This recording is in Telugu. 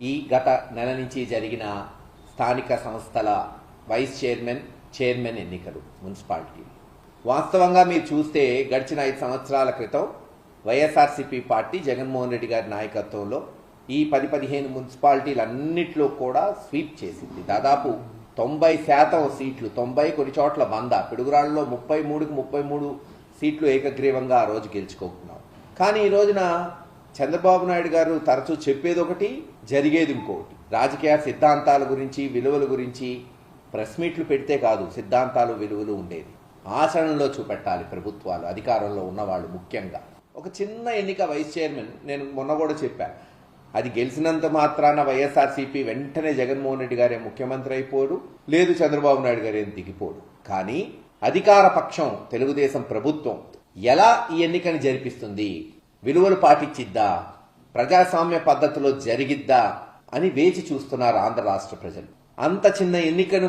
ఈ గత నెల నుంచి జరిగిన స్థానిక సంస్థల వైస్ చైర్మన్ చైర్మన్ ఎన్నికలు మున్సిపాలిటీ. వాస్తవంగా మీరు చూస్తే గడిచిన ఐదు సంవత్సరాల క్రితం వైఎస్ఆర్సీపీ పార్టీ జగన్మోహన్ రెడ్డి గారి నాయకత్వంలో ఈ పది పదిహేను మున్సిపాలిటీలన్నింటిలో కూడా స్వీప్ చేసింది. దాదాపు తొంభై శాతం సీట్లు తొంభై కొన్ని చోట్ల వంద పిడుగురాళ్ళలో ముప్పై మూడుకి ముప్పై మూడు సీట్లు ఏకగ్రీవంగా ఆ రోజు గెలుచుకోకున్నాం కానీ ఈ రోజున చంద్రబాబు నాయుడు గారు తరచూ చెప్పేది ఒకటి జరిగేది ఇంకొకటి రాజకీయ సిద్ధాంతాల గురించి విలువల గురించి ప్రెస్ మీట్లు పెడితే కాదు సిద్ధాంతాలు విలువలు ఉండేది. ఆచరణలో చూపెట్టాలి ప్రభుత్వాలు అధికారంలో ఉన్నవాళ్ళు ముఖ్యంగా. ఒక చిన్న ఎన్నిక వైస్ చైర్మన్ నేను మొన్న కూడా చెప్పాను అది గెలిచినంత మాత్రాన వైఎస్ఆర్సీపీ వెంటనే జగన్మోహన్ రెడ్డి గారే ముఖ్యమంత్రి అయిపోడు లేదు చంద్రబాబు నాయుడు గారే దిగిపోడు. కానీ అధికార పక్షం తెలుగుదేశం ప్రభుత్వం ఎలా ఈ ఎన్నికని జరిపిస్తుంది? విలువలు పాటించిద్దా? ప్రజాస్వామ్య పద్ధతిలో జరిగిద్దా? అని వేచి చూస్తున్నారు ఆంధ్ర రాష్ట్ర ప్రజలు. అంత చిన్న ఎన్నికను